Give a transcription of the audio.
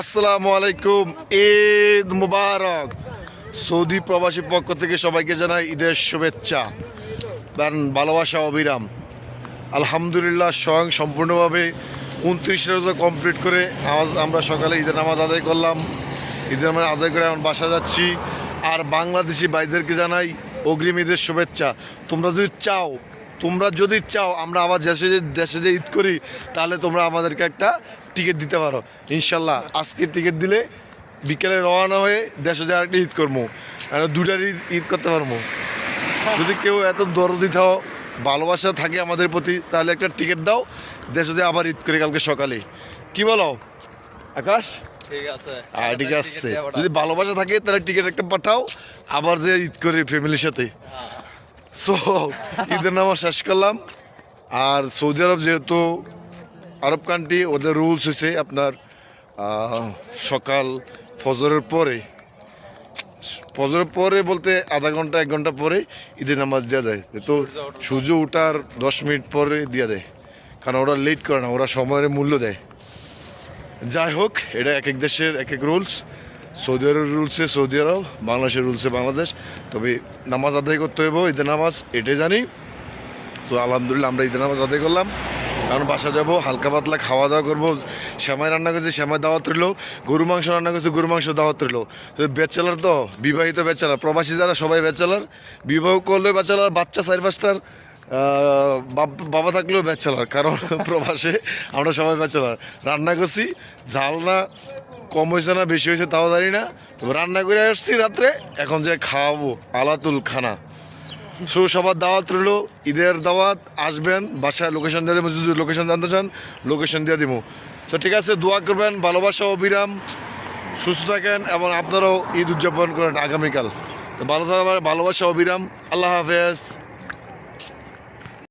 আসসালামু আলাইকুম, ঈদ মুবারক। সৌদি প্রবাসী পক্ষ থেকে সবাইকে জানাই ঈদের শুভেচ্ছা। ভালোবাসা, অবিরাম। আলহামদুলিল্লাহ, স্বয়ং সম্পূর্ণভাবে উনত্রিশ রোজা কমপ্লিট করে আমরা সকালে ঈদের নামাজ আদায় করলাম। ঈদের নামাজ আদায় করে এখন বাসা যাচ্ছি। আর বাংলাদেশি ভাইদেরকে জানাই অগ্রিম ঈদের শুভেচ্ছা। তোমরা যদি চাও তোমরা যদি চাও আমরা আবার দেশে যে দেশে যে ঈদ করি তাহলে তোমরা আমাদেরকে একটা টিকিট দিতে পারো। ইনশাল্লাহ আজকে টিকিট দিলে বিকেলে রওনা হয়ে দেশে যে আরেকটা ঈদ করব মানে দুটার ঈদ ঈদ করতে পারব যদি কেউ এত দরদি থাও ভালোবাসা থাকে আমাদের প্রতি তাহলে একটা টিকিট দাও দেশে যে আবার ঈদ করে কালকে সকালে। কি বলো? আকাশ? ঠিক আছে। হ্যাঁ ঠিক আছে। যদি ভালোবাসা থাকে তাহলে টিকিট একটা পাঠাও আবার যে ঈদ করি ফ্যামিলির সাথে। সো ঈদের নামাজ শেষ করলাম। আর সৌদি আরব যেহেতু আরব কান্ট্রি ওদের রুলস হয়েছে আপনার সকাল ফজরের পরে। ফজরের পরে বলতে আধা ঘণ্টা, এক ঘণ্টা পরে ঈদের নামাজ দেওয়া যায় তো সূর্য ওঠার দশ মিনিট পরে দিয়ে দেয়। কারণ ওরা লেট করে না, ওরা সময়ের মূল্য দেয়। যাই হোক, এটা এক এক দেশের এক এক রুলস সৌদি আরবের রুলসে সৌদি আরব, বাংলাদেশের রুলসে বাংলাদেশ। তবে নামাজ আদায় করতে হইব ঈদের নামাজ, এটাই জানি। তো আলহামদুলিল্লাহ আমরা ঈদের নামাজ আদায় করলাম। কারণ বাসা যাব, হালকা পাতলা খাওয়া দাওয়া করব। শ্যামাই রান্না করছে, শ্যামাই দাওয়াত রইল। গরু মাংস রান্না করছে, গরু মাংস দাওয়াত রইল। তো বেচালার তো, বিবাহিত বেচালার প্রবাসী যারা সবাই বেচালার বিবাহ করলে বেচালার বাচ্চা চার পাঁচটার বাবা থাকলেও ব্যাচেলার, কারণ প্রবাসে আমরা সবাই ব্যাচেলার। রান্না করছি, ঝাল না, কম হয়েছে না, বেশি হয়েছে তাও জানি না। তবে রান্না করে আসছি রাত্রে, এখন যে খাওয়াবো আলাতুল খানা সো সবার দাওয়াত রইল, ঈদের দাওয়াত, আসবেন, বাসায় লোকেশন দিয়ে দেবো, যদি লোকেশন জানতে চান লোকেশন দিয়ে দিব। তো ঠিক আছে, দোয়া করবেন, ভালোবাসা অবিরাম সুস্থ থাকেন এবং আপনারাও ঈদ উদযাপন করেন আগামীকাল। ভালো থাকবেন ভালোবাসা অবিরাম আল্লাহ হাফেজ।